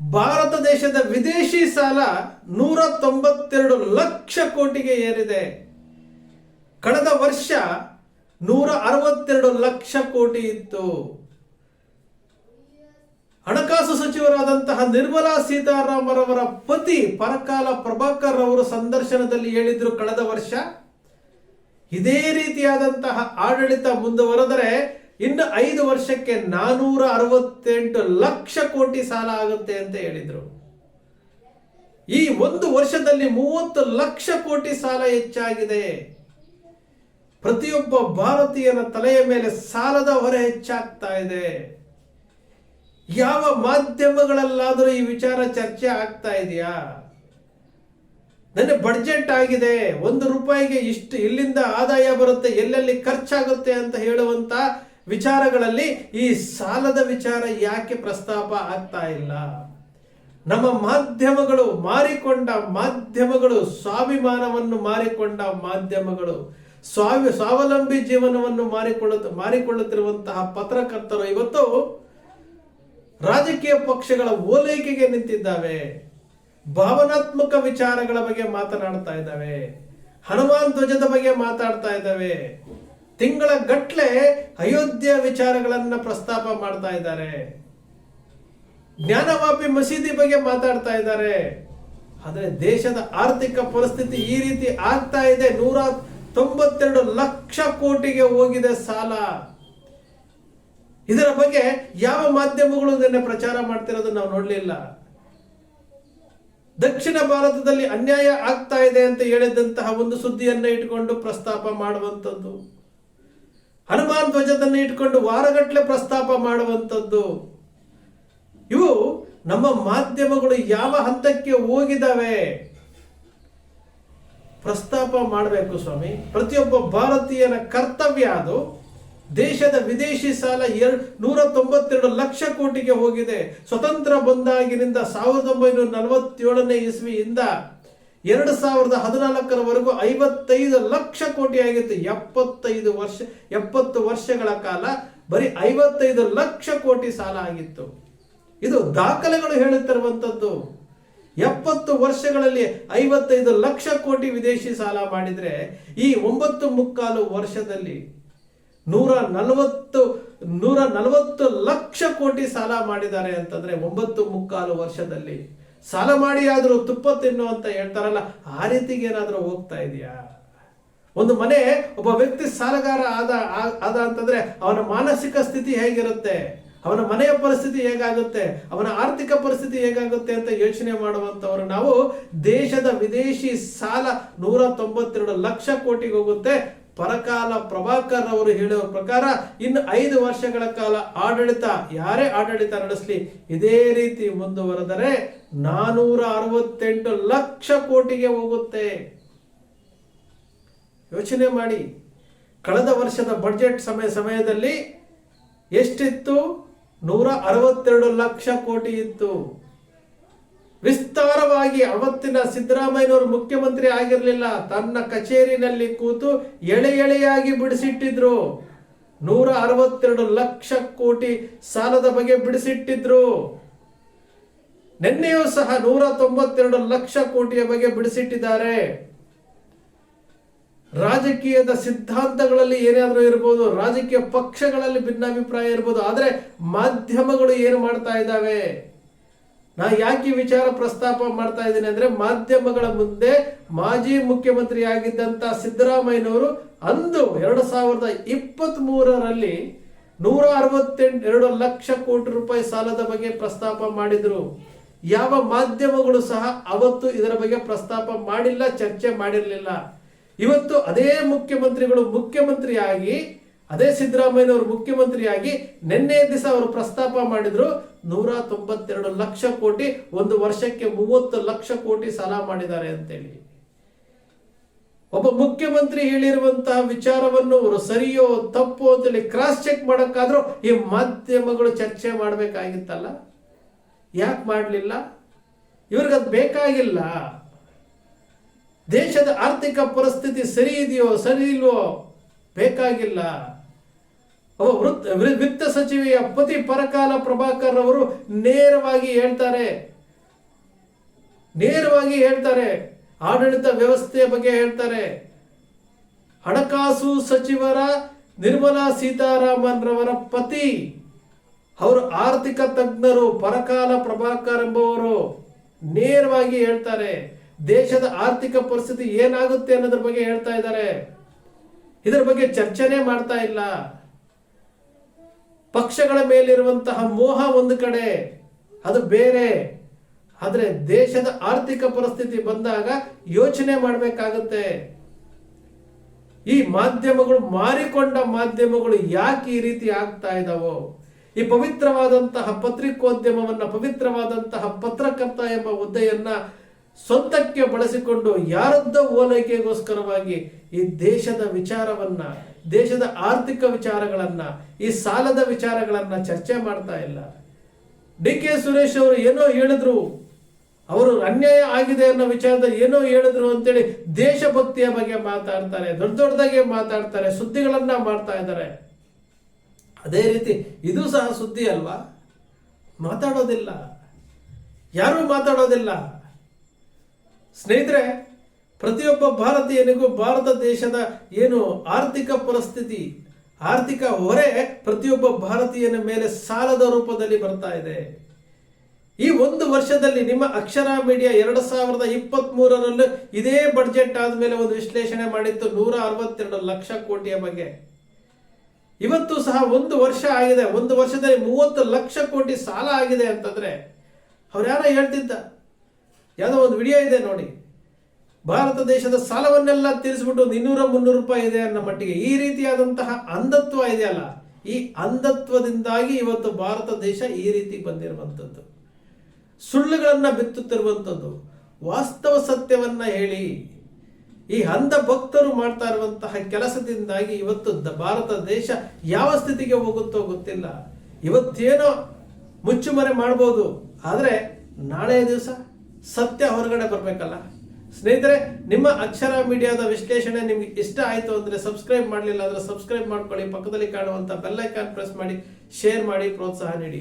ಭಾರತ ದೇಶದ ವಿದೇಶಿ ಸಾಲ ನೂರ ತೊಂಬತ್ತೆರಡು ಲಕ್ಷ ಕೋಟಿಗೆ ಏರಿದೆ. ಕಳೆದ ವರ್ಷ ನೂರ ಅರವತ್ತೆರಡು ಲಕ್ಷ ಕೋಟಿ ಇತ್ತು. ಹಣಕಾಸು ಸಚಿವರಾದಂತಹ ನಿರ್ಮಲಾ ಸೀತಾರಾಮರವರ ಪತಿ ಪರಕಾಲ ಪ್ರಭಾಕರ್ ಅವರು ಸಂದರ್ಶನದಲ್ಲಿ ಹೇಳಿದ್ರು ಕಳೆದ ವರ್ಷ. ಇದೇ ರೀತಿಯಾದಂತಹ ಆಡಳಿತ ಮುಂದುವರೆದರೆ ಇನ್ನು ಐದು ವರ್ಷಕ್ಕೆ ನಾನೂರ ಅರವತ್ತೆಂಟು ಲಕ್ಷ ಕೋಟಿ ಸಾಲ ಆಗುತ್ತೆ ಅಂತ ಹೇಳಿದರು. ಈ ಒಂದು ವರ್ಷದಲ್ಲಿ ಮೂವತ್ತು ಲಕ್ಷ ಕೋಟಿ ಸಾಲ ಹೆಚ್ಚಾಗಿದೆ. ಪ್ರತಿಯೊಬ್ಬ ಭಾರತೀಯನ ತಲೆಯ ಮೇಲೆ ಸಾಲದ ಹೊರೆ ಹೆಚ್ಚಾಗ್ತಾ ಇದೆ. ಯಾವ ಮಾಧ್ಯಮಗಳಲ್ಲಾದರೂ ಈ ವಿಚಾರ ಚರ್ಚೆ ಆಗ್ತಾ ಇದೆಯಾ? ನನ್ನ ಬಡ್ಜೆಟ್ ಆಗಿದೆ. ಒಂದು ರೂಪಾಯಿಗೆ ಇಷ್ಟು ಇಲ್ಲಿಂದ ಆದಾಯ ಬರುತ್ತೆ, ಎಲ್ಲೆಲ್ಲಿ ಖರ್ಚಾಗುತ್ತೆ ಅಂತ ಹೇಳುವಂತ ವಿಚಾರಗಳಲ್ಲಿ ಈ ಸಾಲದ ವಿಚಾರ ಯಾಕೆ ಪ್ರಸ್ತಾಪ ಆಗ್ತಾ ಇಲ್ಲ? ನಮ್ಮ ಮಾಧ್ಯಮಗಳು ಮಾರಿಕೊಂಡ ಮಾಧ್ಯಮಗಳು ಸ್ವಾಭಿಮಾನವನ್ನು ಮಾರಿಕೊಂಡ ಮಾಧ್ಯಮಗಳು ಸ್ವಾಮಿ ಸ್ವಾವಲಂಬಿ ಜೀವನವನ್ನು ಮಾರಿಕೊಳ್ಳುತ್ತ, ಮಾರಿಕೊಳ್ಳುತ್ತಿರುವಂತಹ ಪತ್ರಕರ್ತರು ಇವತ್ತು ರಾಜಕೀಯ ಪಕ್ಷಗಳ ಓಲೈಕೆಗೆ ನಿಂತಿದ್ದಾವೆ. ಭಾವನಾತ್ಮಕ ವಿಚಾರಗಳ ಬಗ್ಗೆ ಮಾತನಾಡ್ತಾ ಇದ್ದಾವೆ. ಹನುಮಾನ್ ಧ್ವಜದ ಬಗ್ಗೆ ಮಾತಾಡ್ತಾ ಇದ್ದಾವೆ. ತಿಂಗಳ ಗಟ್ಲೆ ಅಯೋಧ್ಯ ವಿಚಾರಗಳನ್ನ ಪ್ರಸ್ತಾಪ ಮಾಡ್ತಾ ಇದ್ದಾರೆ. ಜ್ಞಾನವಾಪಿ ಮಸೀದಿ ಬಗ್ಗೆ ಮಾತಾಡ್ತಾ ಇದ್ದಾರೆ. ಆದರೆ ದೇಶದ ಆರ್ಥಿಕ ಪರಿಸ್ಥಿತಿ ಈ ರೀತಿ ಆಗ್ತಾ ಇದೆ. ನೂರ ತೊಂಬತ್ತೆರಡು ಲಕ್ಷ ಕೋಟಿಗೆ ಹೋಗಿದೆ ಸಾಲ. ಇದರ ಬಗ್ಗೆ ಯಾವ ಮಾಧ್ಯಮಗಳು ನಿನ್ನೆ ಪ್ರಚಾರ ಮಾಡ್ತಿರೋದು ನಾವು ನೋಡಲಿಲ್ಲ. ದಕ್ಷಿಣ ಭಾರತದಲ್ಲಿ ಅನ್ಯಾಯ ಆಗ್ತಾ ಇದೆ ಅಂತ ಹೇಳಿದಂತಹ ಒಂದು ಸುದ್ದಿಯನ್ನ ಇಟ್ಕೊಂಡು ಪ್ರಸ್ತಾಪ ಮಾಡುವಂಥದ್ದು. ಹನುಮಾನ್ ಧ್ವಜದನ್ನ ಇಟ್ಕೊಂಡು ವಾರಗಟ್ಟಲೆ ಪ್ರಸ್ತಾಪ ಮಾಡುವಂಥದ್ದು. ಇವು ನಮ್ಮ ಮಾಧ್ಯಮಗಳು ಯಾವ ಹಂತಕ್ಕೆ ಹೋಗಿದ್ದಾವೆ ಪ್ರಸ್ತಾಪ ಮಾಡಬೇಕು ಸ್ವಾಮಿ. ಪ್ರತಿಯೊಬ್ಬ ಭಾರತೀಯನ ಕರ್ತವ್ಯ ಅದು. ದೇಶದ ವಿದೇಶಿ ಸಾಲ ಎರಡು ನೂರ ತೊಂಬತ್ತೆರಡು ಲಕ್ಷ ಕೋಟಿಗೆ ಹೋಗಿದೆ. ಸ್ವತಂತ್ರ ಬಂದಾಗಿನಿಂದ ಸಾವಿರದ ಒಂಬೈನೂರ ನಲವತ್ತೇಳನೇ ಇಸ್ವಿಯಿಂದ ಎರಡು ಸಾವಿರದ ಹದಿನಾಲ್ಕರವರೆಗೂ ಐವತ್ತೈದು ಲಕ್ಷ ಕೋಟಿ ಆಗಿತ್ತು. ಎಪ್ಪತ್ತೈದು ವರ್ಷ, ಎಪ್ಪತ್ತು ವರ್ಷಗಳ ಕಾಲ ಬರೀ ಐವತ್ತೈದು ಲಕ್ಷ ಕೋಟಿ ಸಾಲ ಆಗಿತ್ತು. ಇದು ದಾಖಲೆಗಳು ಹೇಳುತ್ತಿರುವಂಥದ್ದು ಎಪ್ಪತ್ತು ವರ್ಷಗಳಲ್ಲಿ ಐವತ್ತೈದು ಲಕ್ಷ ಕೋಟಿ ವಿದೇಶಿ ಸಾಲ ಮಾಡಿದರೆ ಈ ಒಂಬತ್ತು ಮುಕ್ಕಾಲು ವರ್ಷದಲ್ಲಿ ನೂರ ನಲವತ್ತು ನೂರ ನಲವತ್ತು ಲಕ್ಷ ಕೋಟಿ ಸಾಲ ಮಾಡಿದ್ದಾರೆ ಅಂತಂದ್ರೆ ಒಂಬತ್ತು ಮುಕ್ಕಾಲು ವರ್ಷದಲ್ಲಿ. ಸಾಲ ಮಾಡಿ ಆದರೂ ತುಪ್ಪ ತಿನ್ನು ಅಂತ ಹೇಳ್ತಾರಲ್ಲ, ಆ ರೀತಿಗೆ ಏನಾದರೂ ಹೋಗ್ತಾ ಇದೆಯಾ? ಒಂದು ಮನೆ ಒಬ್ಬ ವ್ಯಕ್ತಿ ಸಾಲಗಾರ ಆದ ಆದ ಅಂತಂದ್ರೆ ಅವನ ಮಾನಸಿಕ ಸ್ಥಿತಿ ಹೇಗಿರುತ್ತೆ? ಅವನ ಮನೆಯ ಪರಿಸ್ಥಿತಿ ಹೇಗಾಗುತ್ತೆ? ಅವನ ಆರ್ಥಿಕ ಪರಿಸ್ಥಿತಿ ಹೇಗಾಗುತ್ತೆ ಅಂತ ಯೋಚನೆ ಮಾಡುವಂಥವ್ರು ನಾವು ದೇಶದ ವಿದೇಶಿ ಸಾಲ ನೂರ ತೊಂಬತ್ತೆರಡು ಲಕ್ಷ ಕೋಟಿಗೆ ಹೋಗುತ್ತೆ. ಪರಕಾಲ ಪ್ರಭಾಕರ್ ಅವರು ಹೇಳುವ ಪ್ರಕಾರ ಇನ್ನು ಐದು ವರ್ಷಗಳ ಕಾಲ ಆಡಳಿತ, ಯಾರೇ ಆಡಳಿತ ನಡೆಸಲಿ, ಇದೇ ರೀತಿ ಮುಂದುವರೆದರೆ ನಾನೂರ ಅರವತ್ತೆಂಟು ಲಕ್ಷ ಕೋಟಿಗೆ ಹೋಗುತ್ತೆ. ಯೋಚನೆ ಮಾಡಿ. ಕಳೆದ ವರ್ಷದ ಬಡ್ಜೆಟ್ ಸಮಯ ಸಮಯದಲ್ಲಿ ಎಷ್ಟಿತ್ತು? ನೂರ ಅರವತ್ತೆರಡು ಲಕ್ಷ ಕೋಟಿ ಇತ್ತು. ವಿಸ್ತಾರವಾಗಿ ಅವತ್ತಿನ ಸಿದ್ದರಾಮಯ್ಯನವರು ಮುಖ್ಯಮಂತ್ರಿ ಆಗಿರಲಿಲ್ಲ. ತನ್ನ ಕಚೇರಿನಲ್ಲಿ ಕೂತು ಎಳೆ ಎಳೆಯಾಗಿ ಬಿಡಿಸಿಟ್ಟಿದ್ರು. ನೂರ ಅರವತ್ತೆರಡು ಲಕ್ಷ ಕೋಟಿ ಸಾಲದ ಬಗ್ಗೆ ಬಿಡಿಸಿಟ್ಟಿದ್ರು. ನಿನ್ನೆಯೂ ಸಹ ನೂರ ತೊಂಬತ್ತೆರಡು ಲಕ್ಷ ಕೋಟಿಯ ಬಗ್ಗೆ ಬಿಡಿಸಿಟ್ಟಿದ್ದಾರೆ. ರಾಜಕೀಯದ ಸಿದ್ಧಾಂತಗಳಲ್ಲಿ ಏನಾದರೂ ಇರ್ಬೋದು, ರಾಜಕೀಯ ಪಕ್ಷಗಳಲ್ಲಿ ಭಿನ್ನಾಭಿಪ್ರಾಯ ಇರ್ಬೋದು, ಆದರೆ ಮಾಧ್ಯಮಗಳು ಏನು ಮಾಡ್ತಾ ಇದ್ದಾವೆ? ನಾ ಯಾಕೆ ವಿಚಾರ ಪ್ರಸ್ತಾಪ ಮಾಡ್ತಾ ಇದ್ದೀನಿ ಅಂದ್ರೆ ಮಾಧ್ಯಮಗಳ ಮುಂದೆ ಮಾಜಿ ಮುಖ್ಯಮಂತ್ರಿ ಆಗಿದ್ದಂತ ಸಿದ್ದರಾಮಯ್ಯನವರು ಅಂದು ಎರಡು ಸಾವಿರದ ಇಪ್ಪತ್ತ್ ಮೂರರಲ್ಲಿ ನೂರ ಅರವತ್ತೆಂಟು, ಎರಡು ಲಕ್ಷ ಕೋಟಿ ರೂಪಾಯಿ ಸಾಲದ ಬಗ್ಗೆ ಪ್ರಸ್ತಾಪ ಮಾಡಿದ್ರು. ಯಾವ ಮಾಧ್ಯಮಗಳು ಸಹ ಅವತ್ತು ಇದರ ಬಗ್ಗೆ ಪ್ರಸ್ತಾಪ ಮಾಡಿಲ್ಲ, ಚರ್ಚೆ ಮಾಡಿರಲಿಲ್ಲ. ಇವತ್ತು ಅದೇ ಮುಖ್ಯಮಂತ್ರಿಗಳು ಮುಖ್ಯಮಂತ್ರಿಯಾಗಿ ಅದೇ ಸಿದ್ದರಾಮಯ್ಯನವರು ಮುಖ್ಯಮಂತ್ರಿಯಾಗಿ ನಿನ್ನೆ ದಿವಸ ಅವರು ಪ್ರಸ್ತಾಪ ಮಾಡಿದ್ರು ನೂರ ತೊಂಬತ್ತೆರಡು ಲಕ್ಷ ಕೋಟಿ, ಒಂದು ವರ್ಷಕ್ಕೆ ಮೂವತ್ತು ಲಕ್ಷ ಕೋಟಿ ಸಾಲ ಮಾಡಿದ್ದಾರೆ ಅಂತೇಳಿ. ಒಬ್ಬ ಮುಖ್ಯಮಂತ್ರಿ ಹೇಳಿರುವಂತಹ ವಿಚಾರವನ್ನು ಅವರು ಸರಿಯೋ ತಪ್ಪೋ ಅಂತೇಳಿ ಕ್ರಾಸ್ ಚೆಕ್ ಮಾಡಕ್ಕಾದ್ರೂ ಈ ಮಾಧ್ಯಮಗಳು ಚರ್ಚೆ ಮಾಡಬೇಕಾಗಿತ್ತಲ್ಲ? ಯಾಕೆ ಮಾಡಲಿಲ್ಲ? ಇವ್ರಿಗದು ಬೇಕಾಗಿಲ್ಲ. ದೇಶದ ಆರ್ಥಿಕ ಪರಿಸ್ಥಿತಿ ಸರಿ ಇದೆಯೋ ಸರಿ ಇಲ್ವೋ ಬೇಕಾಗಿಲ್ಲ. ಅವ ವೃತ್ ವಿತ್ತ ಸಚಿವೆಯ ಪತಿ ಪರಕಾಲ ಪ್ರಭಾಕರ್ ಅವರು ನೇರವಾಗಿ ಹೇಳ್ತಾರೆ. ನೇರವಾಗಿ ಹೇಳ್ತಾರೆ. ಆಡಳಿತ ವ್ಯವಸ್ಥೆಯ ಬಗ್ಗೆ ಹೇಳ್ತಾರೆ. ಹಣಕಾಸು ಸಚಿವರ ನಿರ್ಮಲಾ ಸೀತಾರಾಮನ್ ರವರ ಪತಿ. ಅವರು ಆರ್ಥಿಕ ತಜ್ಞರು ಪರಕಾಲ ಪ್ರಭಾಕರ್ ಎಂಬುವರು ನೇರವಾಗಿ ಹೇಳ್ತಾರೆ. ದೇಶದ ಆರ್ಥಿಕ ಪರಿಸ್ಥಿತಿ ಏನಾಗುತ್ತೆ ಅನ್ನೋದ್ರ ಬಗ್ಗೆ ಹೇಳ್ತಾ ಇದ್ದಾರೆ. ಇದರ ಬಗ್ಗೆ ಚರ್ಚೆನೇ ಮಾಡ್ತಾ ಇಲ್ಲ. ಪಕ್ಷಗಳ ಮೇಲಿರುವಂತಹ ಮೋಹ ಒಂದು ಕಡೆ, ಅದು ಬೇರೆ. ಆದರೆ ದೇಶದ ಆರ್ಥಿಕ ಪರಿಸ್ಥಿತಿ ಬಂದಾಗ ಯೋಚನೆ ಮಾಡಬೇಕಾಗುತ್ತೆ. ಈ ಮಾಧ್ಯಮಗಳು ಮಾರಿಕೊಂಡ ಮಾಧ್ಯಮಗಳು ಯಾಕೆ ಈ ರೀತಿ ಆಗ್ತಾ ಇದ್ದಾವೋ ಈ ಪವಿತ್ರವಾದಂತಹ ಪತ್ರಿಕೋದ್ಯಮವನ್ನ, ಪವಿತ್ರವಾದಂತಹ ಪತ್ರಕರ್ತ ಎಂಬ ಹುದ್ದೆಯನ್ನ ಸ್ವಂತಕ್ಕೆ ಬಳಸಿಕೊಂಡು ಯಾರದ್ದೋ ಓಲೈಕೆಗೋಸ್ಕರವಾಗಿ ಈ ದೇಶದ ವಿಚಾರವನ್ನ, ದೇಶದ ಆರ್ಥಿಕ ವಿಚಾರಗಳನ್ನ, ಈ ಸಾಲದ ವಿಚಾರಗಳನ್ನ ಚರ್ಚೆ ಮಾಡ್ತಾ ಇಲ್ಲ. ಡಿ ಕೆ ಸುರೇಶ್ ಅವರು ಏನೋ ಹೇಳಿದ್ರು, ಅವರು ಅನ್ಯಾಯ ಆಗಿದೆ ಅನ್ನೋ ವಿಚಾರದಲ್ಲಿ ಏನೋ ಹೇಳಿದ್ರು ಅಂತೇಳಿ ದೇಶಭಕ್ತಿಯ ಬಗ್ಗೆ ಮಾತಾಡ್ತಾರೆ, ದೊಡ್ಡ ದೊಡ್ಡದಾಗೆ ಮಾತಾಡ್ತಾರೆ, ಸುದ್ದಿಗಳನ್ನ ಮಾಡ್ತಾ ಇದ್ದಾರೆ. ಅದೇ ರೀತಿ ಇದು ಸಹ ಸುದ್ದಿ ಅಲ್ವಾ? ಮಾತಾಡೋದಿಲ್ಲ. ಯಾರೂ ಮಾತಾಡೋದಿಲ್ಲ. ಸ್ನೇಹಿತರೆ, ಪ್ರತಿಯೊಬ್ಬ ಭಾರತೀಯನಿಗೂ ಭಾರತ ದೇಶದ ಏನು ಆರ್ಥಿಕ ಪರಿಸ್ಥಿತಿ, ಆರ್ಥಿಕ ಹೊರೆ ಪ್ರತಿಯೊಬ್ಬ ಭಾರತೀಯನ ಮೇಲೆ ಸಾಲದ ರೂಪದಲ್ಲಿ ಬರ್ತಾ ಇದೆ. ಈ ಒಂದು ವರ್ಷದಲ್ಲಿ ನಿಮ್ಮ ಅಕ್ಷರ ಮೀಡಿಯಾ ಎರಡು ಸಾವಿರದ ಇಪ್ಪತ್ತ್ ಮೂರರಲ್ಲೂ ಇದೇ ಬಡ್ಜೆಟ್ ಆದಮೇಲೆ ಒಂದು ವಿಶ್ಲೇಷಣೆ ಮಾಡಿತ್ತು, ನೂರ ಅರವತ್ತೆರಡು ಲಕ್ಷ ಕೋಟಿಯ ಬಗ್ಗೆ. ಇವತ್ತು ಸಹ ಒಂದು ವರ್ಷ ಆಗಿದೆ, ಒಂದು ವರ್ಷದಲ್ಲಿ ಮೂವತ್ತು ಲಕ್ಷ ಕೋಟಿ ಸಾಲ ಆಗಿದೆ ಅಂತಂದ್ರೆ ಅವ್ರು ಯಾರೋ ಹೇಳ್ತಿದ್ದ ಯಾವುದೋ ಒಂದು ವಿಡಿಯೋ ಇದೆ ನೋಡಿ. ಭಾರತ ದೇಶದ ಸಾಲವನ್ನೆಲ್ಲ ತೀರಿಸ್ಬಿಟ್ಟು ಒಂದು ಇನ್ನೂರ ಮುನ್ನೂರು ರೂಪಾಯಿ ಇದೆ ಅನ್ನೋ ಮಟ್ಟಿಗೆ ಈ ರೀತಿಯಾದಂತಹ ಅಂಧತ್ವ ಇದೆಯಲ್ಲ ಈ ಅಂಧತ್ವದಿಂದಾಗಿ ಇವತ್ತು ಭಾರತ ದೇಶ ಈ ರೀತಿ ಬಂದಿರುವಂಥದ್ದು. ಸುಳ್ಳುಗಳನ್ನು ಬಿತ್ತುತ್ತಿರುವಂಥದ್ದು. ವಾಸ್ತವ ಸತ್ಯವನ್ನ ಹೇಳಿ ಈ ಅಂಧ ಭಕ್ತರು ಮಾಡ್ತಾ ಇರುವಂತಹ ಕೆಲಸದಿಂದಾಗಿ ಇವತ್ತು ಭಾರತ ದೇಶ ಯಾವ ಸ್ಥಿತಿಗೆ ಹೋಗುತ್ತೋ ಗೊತ್ತಿಲ್ಲ. ಇವತ್ತೇನೋ ಮುಚ್ಚುಮರೆ ಮಾಡ್ಬೋದು. ಆದರೆ ನಾಳೆ ದಿವಸ ಸತ್ಯ ಹೊರಗಡೆ ಬರಬೇಕಲ್ಲ? ಸ್ನೇಹಿತರೆ, ನಿಮ್ಮ ಅಕ್ಷರ ಮೀಡಿಯಾದ ವಿಶ್ಲೇಷಣೆ ನಿಮ್ಗೆ ಇಷ್ಟ ಆಯಿತು ಅಂದರೆ ಸಬ್ಸ್ಕ್ರೈಬ್ ಮಾಡಲಿಲ್ಲ ಅಂದರೆ ಸಬ್ಸ್ಕ್ರೈಬ್ ಮಾಡ್ಕೊಳ್ಳಿ, ಪಕ್ಕದಲ್ಲಿ ಕಾಣುವಂಥ ಬೆಲ್ಲೈಕಾನ್ ಪ್ರೆಸ್ ಮಾಡಿ ಶೇರ್ ಮಾಡಿ, ಪ್ರೋತ್ಸಾಹ ನೀಡಿ.